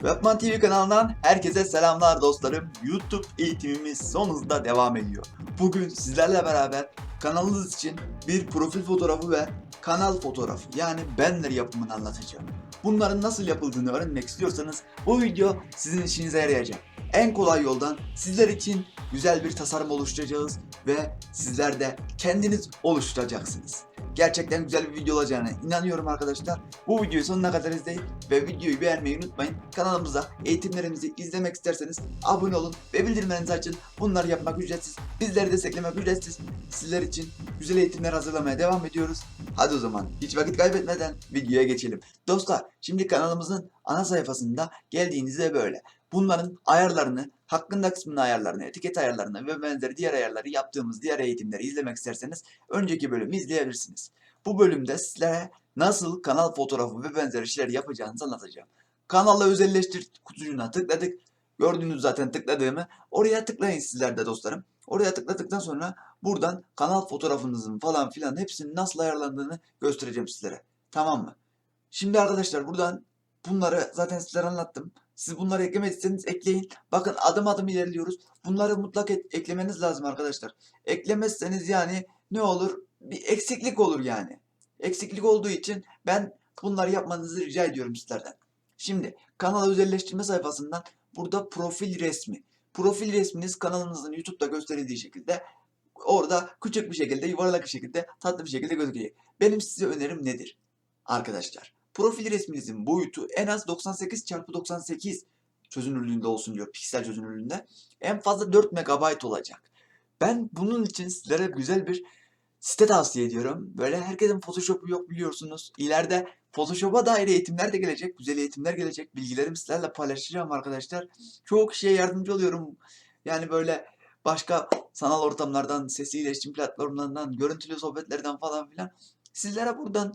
Webman TV kanalından herkese selamlar dostlarım. YouTube eğitimimiz son hızda devam ediyor. Bugün sizlerle beraber kanalınız için bir profil fotoğrafı ve kanal fotoğrafı yani banner yapımını anlatacağım. Bunların nasıl yapıldığını öğrenmek istiyorsanız bu video sizin işinize yarayacak. En kolay yoldan sizler için güzel bir tasarım oluşturacağız ve sizler de kendiniz oluşturacaksınız. Gerçekten güzel bir video olacağına inanıyorum arkadaşlar. Bu videoyu sonuna kadar izleyin ve videoyu beğenmeyi unutmayın. Kanalımıza eğitimlerimizi izlemek isterseniz abone olun ve bildirimlerinizi açın. Bunları yapmak ücretsiz. Bizleri desteklemek ücretsiz. Sizler için güzel eğitimler hazırlamaya devam ediyoruz. Hadi o zaman hiç vakit kaybetmeden videoya geçelim. Dostlar şimdi kanalımızın ana sayfasında geldiğinizde böyle. Bunların ayarlarını, hakkında kısmının ayarlarını, etiket ayarlarını ve benzeri diğer ayarları yaptığımız diğer eğitimleri izlemek isterseniz önceki bölümü izleyebilirsiniz. Bu bölümde sizlere nasıl kanal fotoğrafı ve benzeri şeyler yapacağınızı anlatacağım. Kanalla özelleştir kutucuğuna tıkladık. Gördüğünüz zaten tıkladığımı. Oraya tıklayın sizler de dostlarım. Oraya tıkladıktan sonra buradan kanal fotoğrafınızın falan filan hepsinin nasıl ayarlandığını göstereceğim sizlere. Tamam mı? Şimdi arkadaşlar buradan bunları zaten sizlere anlattım. Siz bunları eklemediyseniz ekleyin. Bakın adım adım ilerliyoruz. Bunları mutlak et- eklemeniz lazım arkadaşlar. Eklemezseniz yani ne olur? Bir eksiklik olur yani. Eksiklik olduğu için ben bunları yapmanızı rica ediyorum sizlerden. Şimdi kanal özelleştirme sayfasından burada profil resmi. Profil resminiz kanalınızın YouTube'da gösterildiği şekilde orada küçük bir şekilde yuvarlak bir şekilde tatlı bir şekilde gözükecek. Benim size önerim nedir? Arkadaşlar profil resminizin boyutu en az 98 x 98 çözünürlüğünde olsun diyor piksel çözünürlüğünde. En fazla 4 MB olacak. Ben bunun için sizlere güzel bir site tavsiye ediyorum. Böyle herkesin Photoshop'u yok biliyorsunuz. İleride Photoshop'a dair eğitimler de gelecek. Güzel eğitimler gelecek. Bilgilerimi sizlerle paylaşacağım arkadaşlar. Çok kişiye yardımcı oluyorum. Yani böyle başka sanal ortamlardan, sesli iletişim platformlarından, görüntülü sohbetlerden falan filan. Sizlere buradan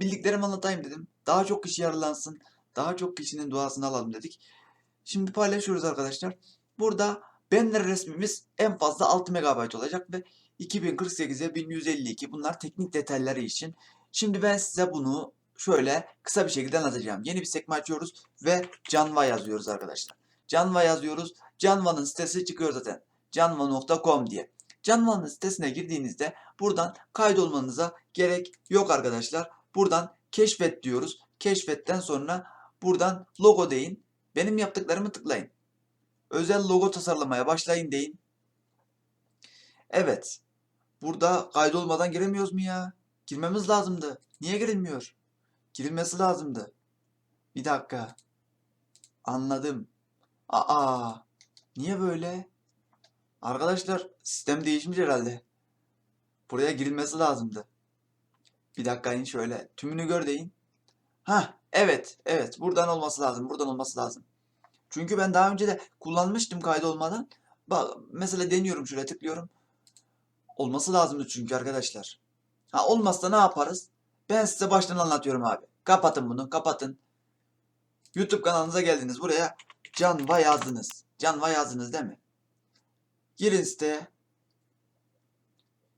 bildiklerimi anlatayım dedim. Daha çok kişi yararlansın. Daha çok kişinin duasını alalım dedik. Şimdi paylaşıyoruz arkadaşlar. Burada banner resmimiz en fazla 6 MB olacak ve 2048'e 1152 bunlar teknik detayları için. Şimdi ben size bunu şöyle kısa bir şekilde anlatacağım. Yeni bir sekme açıyoruz ve Canva yazıyoruz arkadaşlar. Canva yazıyoruz. Canva'nın sitesi çıkıyor zaten. Canva.com diye. Canva'nın sitesine girdiğinizde buradan kaydolmanıza gerek yok arkadaşlar. Buradan keşfet diyoruz. Keşfetten sonra buradan logo deyin. Benim yaptıklarımı tıklayın. Özel logo tasarlamaya başlayın deyin. Evet. Burada kaydolmadan giremiyoruz mu ya? Girmemiz lazımdı. Niye girilmiyor? Girilmesi lazımdı. Bir dakika. Anladım. Aa. Niye böyle? Arkadaşlar sistem değişmiş herhalde. Buraya girilmesi lazımdı. Bir dakika in şöyle. Tümünü gör deyin. Ha, evet, evet. Buradan olması lazım. Buradan olması lazım. Çünkü ben daha önce de kullanmıştım kaydolmadan. Bak mesela deniyorum şuraya tıklıyorum. Olması lazımdı çünkü arkadaşlar. Ha olmazsa ne yaparız? Ben size baştan anlatıyorum abi. Kapatın bunu, kapatın. YouTube kanalınıza geldiniz. Buraya Canva yazdınız. Canva yazdınız değil mi? Girin siteye.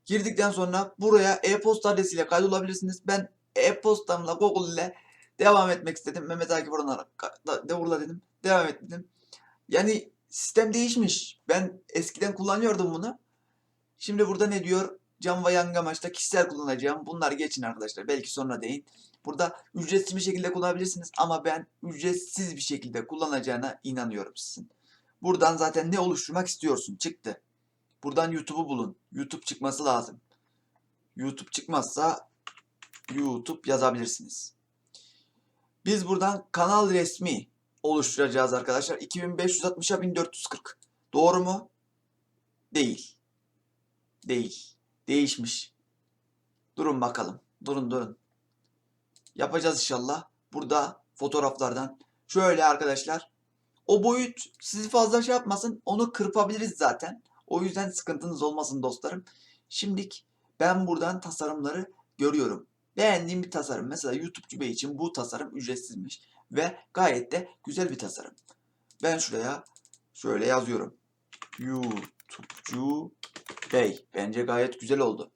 Girdikten sonra buraya e-posta adresiyle kaydolabilirsiniz. Ben e-postamla Google ile devam etmek istedim. Mehmet Akif Orhan'a dedim. Devam et dedim. Yani sistem değişmiş. Ben eskiden kullanıyordum bunu. Şimdi burada ne diyor? Canva Yangamaç'ta kişisel kullanacağım. Bunlar geçin arkadaşlar. Belki sonra deyin. Burada ücretsiz bir şekilde kullanabilirsiniz ama ben ücretsiz bir şekilde kullanacağına inanıyorum sizin. Buradan zaten ne oluşturmak istiyorsun? Çıktı. Buradan YouTube'u bulun. YouTube çıkması lazım. YouTube çıkmazsa YouTube yazabilirsiniz. Biz buradan kanal resmi oluşturacağız arkadaşlar. 2560'a 1440. Doğru mu? Değil. Değil. Değişmiş. Durun bakalım. Durun durun. Yapacağız inşallah. Burada fotoğraflardan. Şöyle arkadaşlar. O boyut sizi fazla şey yapmasın. Onu kırpabiliriz zaten. O yüzden sıkıntınız olmasın dostlarım. Şimdilik ben buradan tasarımları görüyorum. Beğendiğim bir tasarım. Mesela YouTube'cu Bey için bu tasarım ücretsizmiş. Ve gayet de güzel bir tasarım. Ben şuraya şöyle yazıyorum. YouTube'cu Bey. Bence gayet güzel oldu.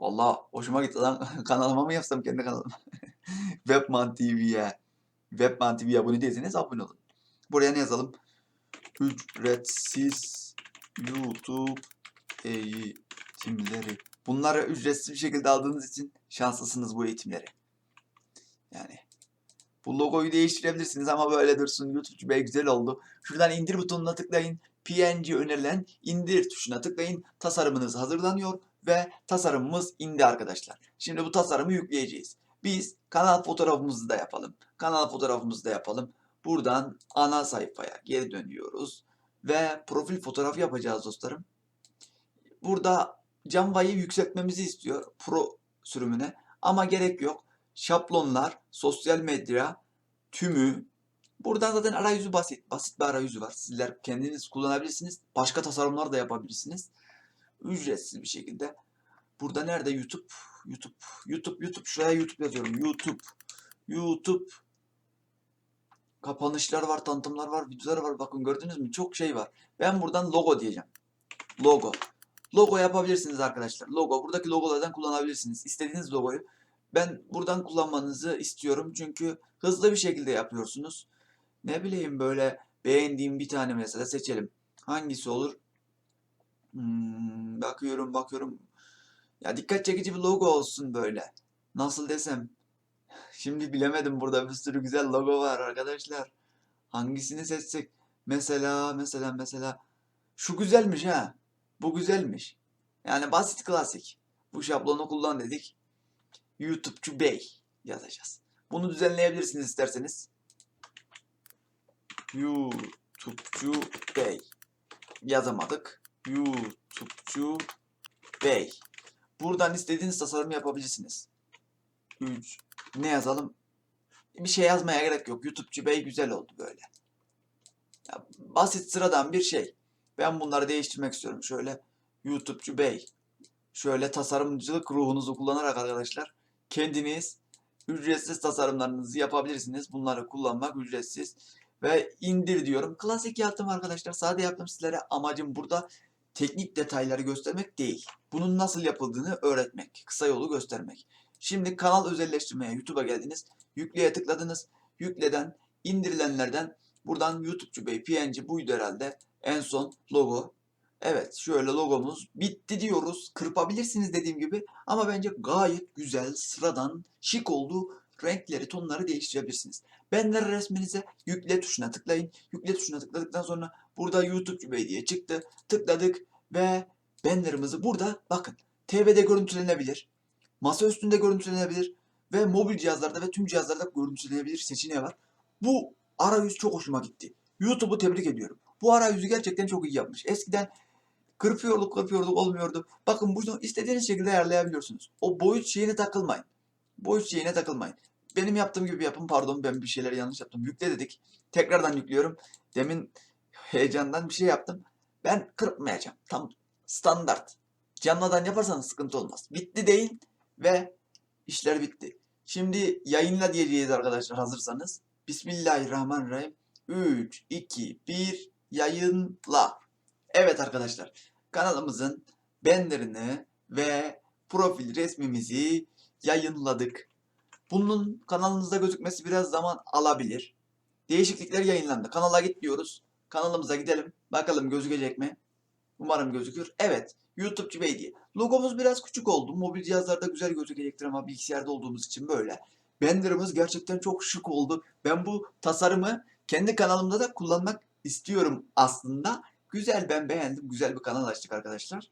Vallahi hoşuma gitti lan. kanalıma mı yapsam kendi kanalıma? Webman TV'ye. Webman TV'ye abone değilseniz abone olun. Buraya ne yazalım? Ücretsiz YouTube eğitimleri. Bunları ücretsiz bir şekilde aldığınız için şanslısınız bu eğitimleri. Yani bu logoyu değiştirebilirsiniz ama böyle dursun. YouTube Bey güzel oldu. Şuradan indir butonuna tıklayın. PNG önerilen indir tuşuna tıklayın. Tasarımınız hazırlanıyor ve tasarımımız indi arkadaşlar. Şimdi bu tasarımı yükleyeceğiz. Biz kanal fotoğrafımızı da yapalım. Kanal fotoğrafımızı da yapalım. Buradan ana sayfaya geri dönüyoruz ve profil fotoğrafı yapacağız dostlarım. Burada Canva'yı yükseltmemizi istiyor Pro sürümüne ama gerek yok. Şablonlar, sosyal medya, tümü. Buradan zaten arayüzü basit. Basit bir arayüzü var. Sizler kendiniz kullanabilirsiniz. Başka tasarımlar da yapabilirsiniz. Ücretsiz bir şekilde. Burada nerede YouTube? YouTube. YouTube. YouTube. Şuraya YouTube yazıyorum. YouTube. YouTube. Kapanışlar var, tanıtımlar var, videolar var. Bakın gördünüz mü? Çok şey var. Ben buradan logo diyeceğim. Logo. Logo yapabilirsiniz arkadaşlar. Logo. Buradaki logolardan kullanabilirsiniz. İstediğiniz logoyu. Ben buradan kullanmanızı istiyorum. Çünkü hızlı bir şekilde yapıyorsunuz. Ne bileyim böyle beğendiğim bir tane mesela seçelim. Hangisi olur? Hmm, bakıyorum bakıyorum. Ya dikkat çekici bir logo olsun böyle. Nasıl desem. Şimdi bilemedim burada bir sürü güzel logo var arkadaşlar. Hangisini seçsek? Mesela mesela mesela şu güzelmiş ha. Bu güzelmiş. Yani basit klasik. Bu şablonu kullan dedik. YouTube'cu Bey yazacağız. Bunu düzenleyebilirsiniz isterseniz. YouTube'cu Bey yazamadık. YouTube'cu Bey. Buradan istediğiniz tasarımı yapabilirsiniz. 3 ne yazalım? Bir şey yazmaya gerek yok. YouTube'cu Bey güzel oldu böyle. Ya, basit sıradan bir şey. Ben bunları değiştirmek istiyorum. Şöyle YouTube'cu Bey. Şöyle tasarımcılık ruhunuzu kullanarak arkadaşlar kendiniz ücretsiz tasarımlarınızı yapabilirsiniz. Bunları kullanmak ücretsiz. Ve indir diyorum. Klasik yaptım arkadaşlar. Sade yaptım sizlere. Amacım burada teknik detayları göstermek değil. Bunun nasıl yapıldığını öğretmek. Kısa yolu göstermek. Şimdi kanal özelleştirmeye YouTube'a geldiniz. Yükleye tıkladınız. Yükleden, indirilenlerden buradan YouTube'cu Bey PNG buydu herhalde. En son logo. Evet şöyle logomuz bitti diyoruz. Kırpabilirsiniz dediğim gibi. Ama bence gayet güzel, sıradan, şık oldu. Renkleri, tonları değiştirebilirsiniz. Banner resminize yükle tuşuna tıklayın. Yükle tuşuna tıkladıktan sonra burada YouTube'cu Bey diye çıktı. Tıkladık ve bannerımızı burada bakın. TV'de görüntülenebilir. Masa üstünde görüntülenebilir. Ve mobil cihazlarda ve tüm cihazlarda görüntülenebilir seçeneği var. Bu arayüz çok hoşuma gitti. YouTube'u tebrik ediyorum. Bu arayüzü gerçekten çok iyi yapmış. Eskiden kırpıyorduk kırpıyorduk olmuyordu. Bakın bunu istediğiniz şekilde ayarlayabiliyorsunuz. O boyut şeyine takılmayın. Boyut şeyine takılmayın. Benim yaptığım gibi yapın. Pardon ben bir şeyler yanlış yaptım. Yükle dedik. Tekrardan yüklüyorum. Demin heyecandan bir şey yaptım. Ben kırpmayacağım. Tam standart. Canlıdan yaparsanız sıkıntı olmaz. Bitti deyin ve işler bitti. Şimdi yayınla diyeceğiz arkadaşlar hazırsanız. Bismillahirrahmanirrahim. 3, 2, 1 yayınla. Evet arkadaşlar kanalımızın bannerini ve profil resmimizi yayınladık. Bunun kanalınızda gözükmesi biraz zaman alabilir. Değişiklikler yayınlandı. Kanala git diyoruz. Kanalımıza gidelim. Bakalım gözükecek mi? Umarım gözükür. Evet. YouTube'cu Bey. Logomuz biraz küçük oldu. Mobil cihazlarda güzel gözükecektir ama bilgisayarda olduğumuz için böyle. Banner'ımız gerçekten çok şık oldu. Ben bu tasarımı kendi kanalımda da kullanmak istiyorum aslında. Güzel ben beğendim. Güzel bir kanal açtık arkadaşlar.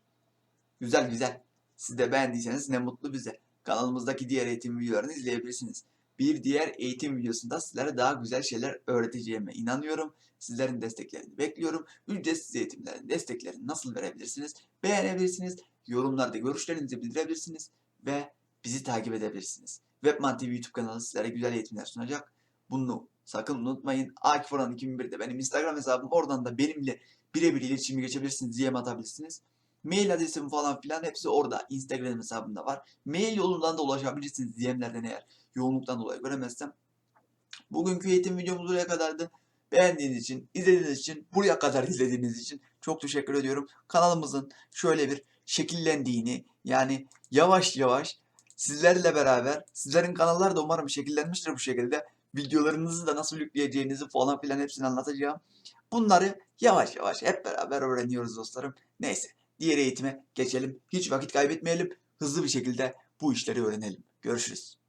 Güzel güzel. Siz de beğendiyseniz ne mutlu bize. Kanalımızdaki diğer eğitim videolarını izleyebilirsiniz. Bir diğer eğitim videosunda sizlere daha güzel şeyler öğreteceğime inanıyorum. Sizlerin desteklerini bekliyorum. Ücretsiz eğitimlerin desteklerini nasıl verebilirsiniz? Beğenebilirsiniz. Yorumlarda görüşlerinizi bildirebilirsiniz. Ve bizi takip edebilirsiniz. Webman TV YouTube kanalı sizlere güzel eğitimler sunacak. Bunu sakın unutmayın. Akif Orhan 2001'de benim Instagram hesabım. Oradan da benimle birebir iletişimi geçebilirsiniz. DM atabilirsiniz. Mail adresim falan filan hepsi orada. Instagram hesabımda var. Mail yolundan da ulaşabilirsiniz DM'lerden eğer yoğunluktan dolayı göremezsem. Bugünkü eğitim videomuz buraya kadardı. Beğendiğiniz için, izlediğiniz için, buraya kadar izlediğiniz için çok teşekkür ediyorum. Kanalımızın şöyle bir şekillendiğini yani yavaş yavaş sizlerle beraber sizlerin kanalları da umarım şekillenmiştir bu şekilde videolarınızı da nasıl yükleyeceğinizi falan filan hepsini anlatacağım. Bunları yavaş yavaş hep beraber öğreniyoruz dostlarım. Neyse diğer eğitime geçelim. Hiç vakit kaybetmeyelim. Hızlı bir şekilde bu işleri öğrenelim. Görüşürüz.